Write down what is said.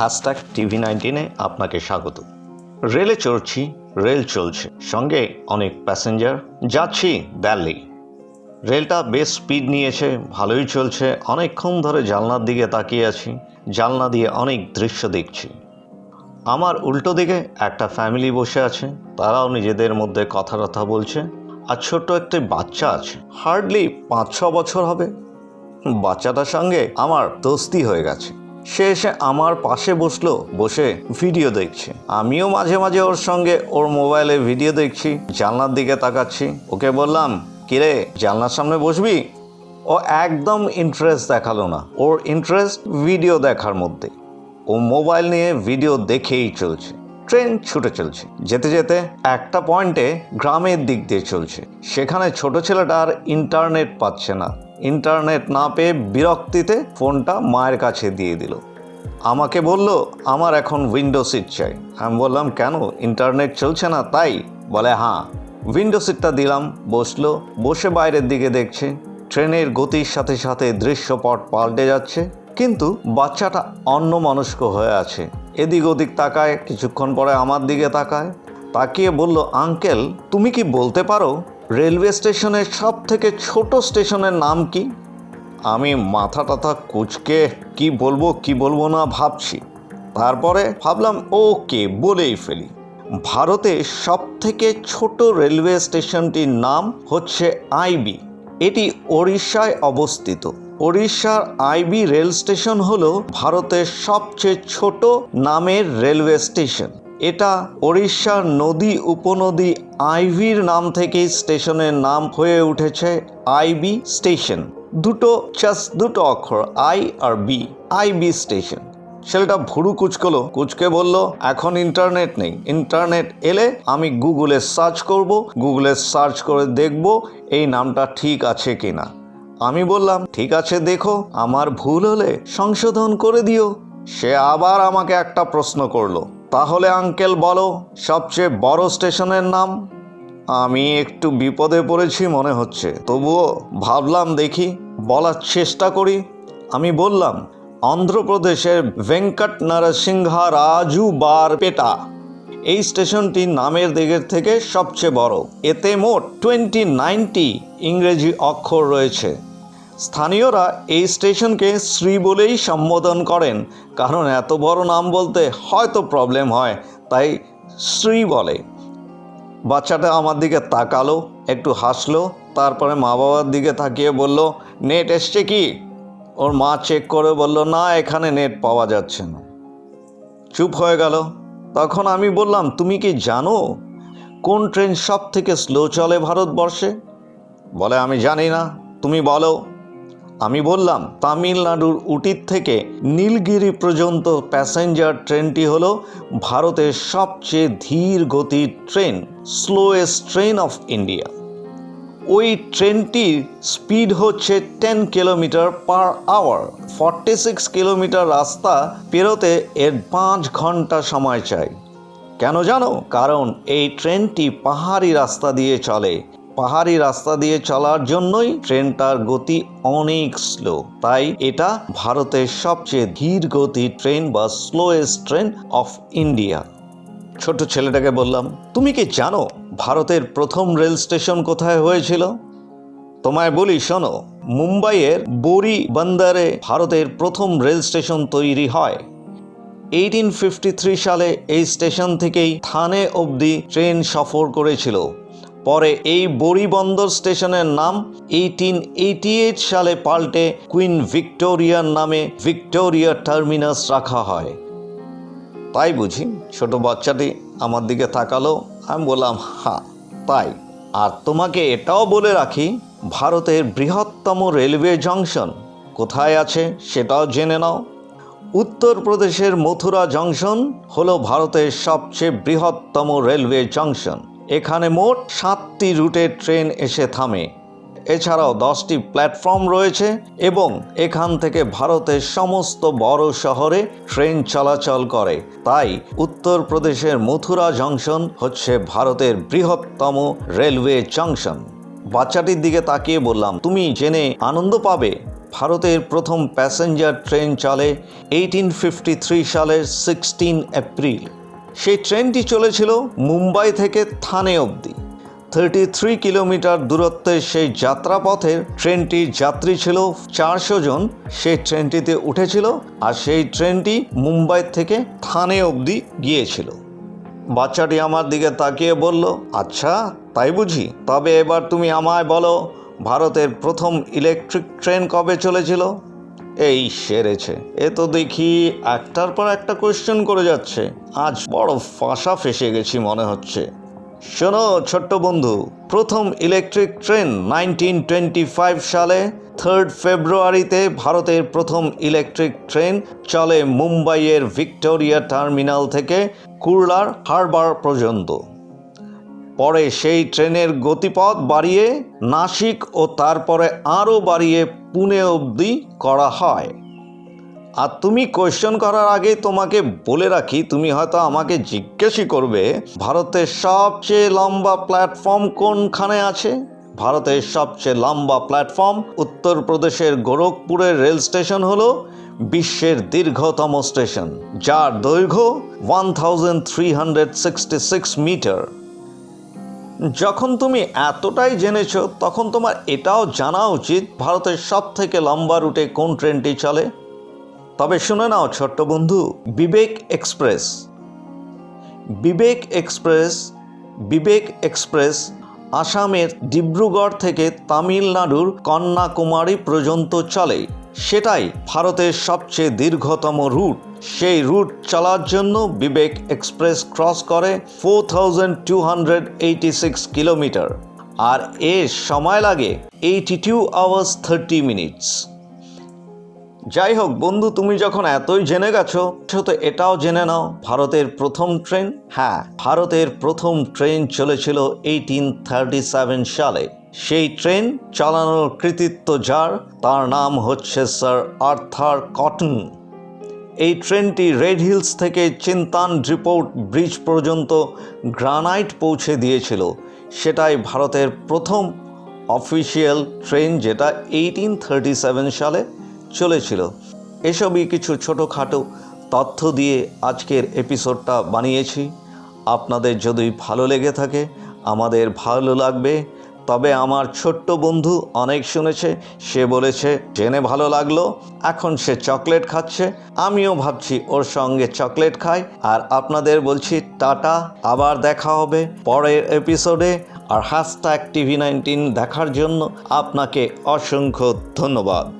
Hashtag TV নাইনটিনে আপনাকে স্বাগত। রেলে চড়ছি, রেল চলছে। সঙ্গে অনেক প্যাসেঞ্জার। যাচ্ছি দিল্লি রেলটা বেশ স্পিড নিয়েছে, ভালোই চলছে। অনেকক্ষণ ধরে জানলার দিকে তাকিয়ে আছি, জানলা দিয়ে অনেক দৃশ্য দেখছি। আমার উল্টো দিকে একটা ফ্যামিলি বসে আছে, তারাও নিজেদের মধ্যে কথা কথা বলছে। আর ছোট্ট একটি বাচ্চা আছে। হার্ডলি পাঁচ ছ বছর হবে। বাচ্চাটার সঙ্গে আমার দোস্তি হয়ে গেছে। সে এসে আমার পাশে বসল, বসে ভিডিও দেখছে। আমিও মাঝে মাঝে ওর সঙ্গে ওর মোবাইলে ভিডিও দেখছি, জানলার দিকে তাকাচ্ছি। ওকে বললাম, কিরে, জানলার সামনে বসবি? ও একদম ইন্টারেস্ট দেখাল না। ওর ইন্টারেস্ট ভিডিও দেখার মধ্যে। ও মোবাইল নিয়ে ভিডিও দেখেই চলছে। ট্রেন ছুটে চলছে। যেতে যেতে একটা পয়েন্টে গ্রামের দিক দিয়ে চলছে। সেখানে ছোট ছেলেটা আর ইন্টারনেট পাচ্ছে না। ইন্টারনেট না পেয়ে বিরক্তিতে ফোনটা মায়ের কাছে দিয়ে দিল। আমাকে বলল, আমার এখন উইন্ডো সিট চাই। আমি বললাম, কেন? ইন্টারনেট চলছে না তাই? বলে হ্যাঁ। উইন্ডো সিটটা দিলাম, বসল, বসে বাইরের দিকে দেখছে, ট্রেনের গতির সাথে সাথে দৃশ্যপট পাল্টে যাচ্ছে, কিন্তু বাচ্চাটা অন্য মনস্ক হয়ে আছে। এদিক ওদিক তাকায়, কিছুক্ষণ পরে আমার দিকে তাকায়, তাকিয়ে বলল, আঙ্কেল, তুমি কি বলতে পারো? রেলওয়ে স্টেশনের সব থেকে ছোট স্টেশনের নাম কি? আমি মাথা টাথা কুচকে কি বলব কি বলব না ভাবছি। তারপরে ভাবলাম, ওকে, বলেই ফেলি। ভারতে সব থেকে ছোট রেলওয়ে স্টেশনটির নাম হচ্ছে আইবি এটি ওড়িশায় অবস্থিত। ওড়িশার আইবি রেল স্টেশন হল ভারতের সবচেয়ে ছোট নামের রেলওয়ে স্টেশন। এটা ওড়িশার নদী উপনদী আইভির নাম থেকেই স্টেশনের নাম হয়ে উঠেছে আইবি স্টেশন। দুটো জাস্ট দুটো অক্ষর, I R B, IB station. ছেলেটা ভুরু কুচকলো, কুচকে বলল, এখন ইন্টারনেট নেই। ইন্টারনেট এলে আমি গুগলে সার্চ করব, গুগলে সার্চ করে দেখব এই নামটা ঠিক আছে কিনা। আমি বললাম, ঠিক আছে, দেখো, আমার ভুল হলে সংশোধন করে দিও। সে আবার আমাকে একটা প্রশ্ন করল তাহলে আঙ্কেল বলো, সবচেয়ে বড় স্টেশনের নাম? আমি একটু বিপদে পড়েছি মনে হচ্ছে, তবুও ভাবলাম দেখি, বলার চেষ্টা করি। আমি বললাম, অন্ধ্রপ্রদেশের ভেঙ্কট নরসিংহা রাজু বার পেটা। এই স্টেশনটি নামের দিকের থেকে সবচেয়ে বড়। এতে মোট টোয়েন্টি নাইনটি ইংরেজি অক্ষর রয়েছে। স্থানীয়রা এই স্টেশনকে শ্রী বলেই সম্বোধন করেন, কারণ এত বড় নাম বলতে হয়তো প্রবলেম হয়, তাই শ্রী বলে। বাচ্চাটা আমার দিকে তাকালো, একটু হাসলো, তারপরে মা বাবার দিকে তাকিয়ে বলল, নেট এসছে কি? ওর মা চেক করে বলল, না, এখানে নেট পাওয়া যাচ্ছে না। চুপ হয়ে গেল। তখন আমি বললাম, তুমি কি জানো কোন ট্রেন সব থেকে স্লো চলে ভারতবর্ষে? বলে, আমি জানি না, তুমি বলো। আমি বললাম, তামিলনাড়ুর উটির থেকে নীলগিরি পর্যন্ত প্যাসেঞ্জার ট্রেনটি হল ভারতের সবচেয়ে ধীর গতির train, slowest train of India. ওই ট্রেনটির স্পিড হচ্ছে ten kilometre per hour, forty six kilometre রাস্তা পেরোতে এর পাঁচ ঘণ্টা সময় চাই। কেন জানো? কারণ এই ট্রেনটি পাহাড়ি রাস্তা দিয়ে চলে পাহাড়ি রাস্তা দিয়ে চলার জন্যই ট্রেনটার গতি অনেক স্লো তাই এটা ভারতের সবচেয়ে ধীর গতি ট্রেন বা স্লোয়েস্ট ট্রেন অফ ইন্ডিয়া ছোট ছেলেটাকে বললাম, তুমি কি জানো ভারতের প্রথম রেল স্টেশন কোথায় হয়েছিল? তোমায় বলি, শোনো, মুম্বাইয়ের বোরি বন্দরে ভারতের প্রথম রেল স্টেশন তৈরি হয়। এইটিন সালে এই স্টেশন থেকেই থানে অবধি ট্রেন সফর করেছিল। পরে এই বড়ি বন্দর স্টেশনের নাম এইটিন এইটি এইট সালে পাল্টে কুইন ভিক্টোরিয়ার নামে ভিক্টোরিয়া টার্মিনাস রাখা হয়। তাই বুঝি, ছোট বাচ্চাটি আমার দিকে তাকালো। আমি বললাম হ্যাঁ তাই। আর তোমাকে এটাও বলে রাখি, ভারতের বৃহত্তম রেলওয়ে জংশন কোথায় আছে সেটাও জেনে নাও। উত্তরপ্রদেশের মথুরা জংশন হলো ভারতের সবচেয়ে বৃহত্তম রেলওয়ে জংশন। এখানে মোট সাতটি রুটের ট্রেন এসে থামে। এছাড়াও দশটি প্ল্যাটফর্ম রয়েছে এবং এখান থেকে ভারতের সমস্ত বড় শহরে ট্রেন চলাচল করে। তাই উত্তরপ্রদেশের মথুরা জংশন হচ্ছে ভারতের বৃহত্তম রেলওয়ে জংশন। বাচ্চাটির দিকে তাকিয়ে বললাম, তুমি জেনে আনন্দ পাবে। ভারতের প্রথম প্যাসেঞ্জার ট্রেন চলে এইটিন ফিফটি থ্রি সালের সিক্সটিন এপ্রিল। সেই ট্রেনটি চলেছিল মুম্বাই থেকে থানে অবধি। থার্টি থ্রি কিলোমিটার দূরত্বের সেই যাত্রাপথের ট্রেনটির যাত্রী ছিল চারশো জন। সেই ট্রেনটিতে উঠেছিল আর সেই ট্রেনটি মুম্বাই থেকে থানে অবধি গিয়েছিল। বাচ্চাটি আমার দিকে তাকিয়ে বলল আচ্ছা তাই বুঝি। তবে এবার তুমি আমায় বলো, ভারতের প্রথম ইলেকট্রিক ট্রেন কবে চলেছিল? এই সেরেছে। এ তো দেখি একটার পর একটা কোয়েশ্চেন করে যাচ্ছে। আজ বড় ফাঁসা ফেসে গেছি মনে হচ্ছে। শোনো ছোট্ট বন্ধু, প্রথম electric train nineteen twenty five সালে থার্ড ফেব্রুয়ারিতে ভারতের প্রথম ইলেকট্রিক ট্রেন চলে মুম্বাইয়ের ভিক্টোরিয়া টার্মিনাল থেকে কুর্লার হারবার পর্যন্ত। পরে সেই ট্রেনের গতিপথ বাড়িয়ে নাসিক ও তারপরে আরও বাড়িয়ে পুনে অবধি করা হয়। আর তুমি কোয়েশ্চেন করার আগে তোমাকে বলে রাখি, তুমি হয়তো আমাকে জিজ্ঞেসই করবে, ভারতের সবচেয়ে লম্বা প্ল্যাটফর্ম কোনখানে আছে? ভারতের সবচেয়ে লম্বা প্ল্যাটফর্ম উত্তরপ্রদেশের গোরখপুরের রেল স্টেশন হলো বিশ্বের দীর্ঘতম স্টেশন, যার দৈর্ঘ্য one thousand three hundred sixty six metre যখন তুমি এতটাই জেনেছো, তখন তোমার এটাও জানা উচিত ভারতের সব থেকে লম্বা রুটে কোন ট্রেনটি চলে। তবে শুনে নাও ছোট্ট বন্ধু, Vivek express. Vivek express Vivek express, আসামের ডিব্রুগড় থেকে তামিলনাড়ুর কন্যাকুমারী পর্যন্ত চলে। সেটাই ভারতের সবচেয়ে দীর্ঘতম রুট। সেই রুট চলার জন্য বিবেক এক্সপ্রেস ক্রস করে four thousand two hundred six kilometre. আর এর সময় লাগে eighty two hours thirty minutes. যাই হোক বন্ধু, তুমি যখন এতই জেনে গেছো তো এটাও জেনে নাও, ভারতের প্রথম ট্রেন হ্যাঁ ভারতের প্রথম ট্রেন চলেছিল এইটিন থার্টি সেভেন সালে। সেই ট্রেন চালানোর কৃতিত্ব যার, তার নাম হচ্ছে স্যার আর্থার কটন। এই ট্রেনটি রেড হিলস থেকে চিন্তান রিপোর্ট ব্রিজ পর্যন্ত গ্রানাইট পৌঁছে দিয়েছিল। সেটাই ভারতের প্রথম অফিসিয়াল ট্রেন যেটা এইটিন থার্টি সেভেন সালে চলেছিল। এসবই কিছু ছোটোখাটো তথ্য দিয়ে আজকের এপিসোডটা বানিয়েছি। আপনাদের যদি ভালো লেগে থাকে, আমাদের ভালো লাগবে তবে আমার ছোট্ট বন্ধু অনেক শুনেছে, সে বলেছে, জেনে ভালো লাগল, এখন সে চকলেট খাচ্ছে। আমিও ভাবছি, ওর সঙ্গে চকলেট খাই। আর আপনাদের বলছি, টাটা, আবার দেখা হবে পরের এপিসোডে আর হ্যাশট্যাগ টিভি নাইনটিন দেখার জন্য আপনাকে অসংখ্য ধন্যবাদ।